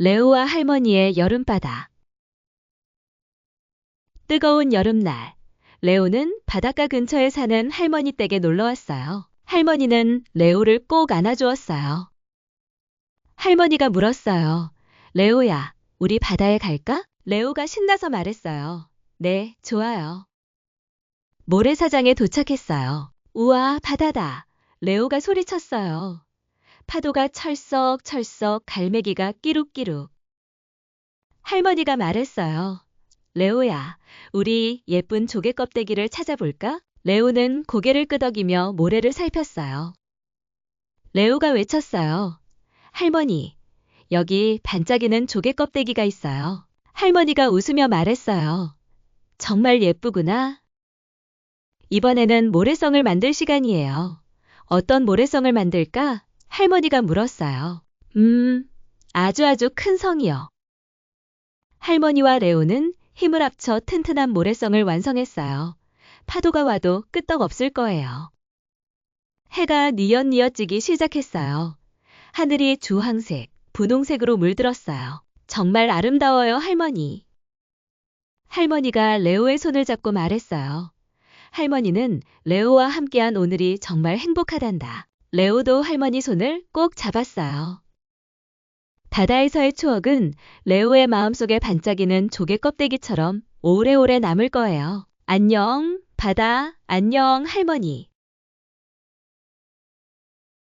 레오와 할머니의 여름바다. 뜨거운 여름날, 레오는 바닷가 근처에 사는 할머니 댁에 놀러 왔어요. 할머니는 레오를 꼭 안아주었어요. 할머니가 물었어요. 레오야, 우리 바다에 갈까? 레오가 신나서 말했어요. 네, 좋아요. 모래사장에 도착했어요. 우와, 바다다. 레오가 소리쳤어요. 파도가 철썩철썩 갈매기가 끼룩끼룩. 할머니가 말했어요. 레오야, 우리 예쁜 조개 껍데기를 찾아볼까? 레오는 고개를 끄덕이며 모래를 살폈어요. 레오가 외쳤어요. 할머니, 여기 반짝이는 조개 껍데기가 있어요. 할머니가 웃으며 말했어요. 정말 예쁘구나. 이번에는 모래성을 만들 시간이에요. 어떤 모래성을 만들까? 할머니가 물었어요. 음, 아주 아주 큰 성이요. 할머니와 레오는 힘을 합쳐 튼튼한 모래성을 완성했어요. 파도가 와도 끄떡 없을 거예요. 해가 뉘엿뉘엿 지기 시작했어요. 하늘이 주황색, 분홍색으로 물들었어요. 정말 아름다워요, 할머니. 할머니가 레오의 손을 잡고 말했어요. 할머니는 레오와 함께한 오늘이 정말 행복하단다. 레오도 할머니 손을 꼭 잡았어요. 바다에서의 추억은 레오의 마음속에 반짝이는 조개 껍데기처럼 오래오래 남을 거예요. 안녕, 바다, 안녕, 할머니.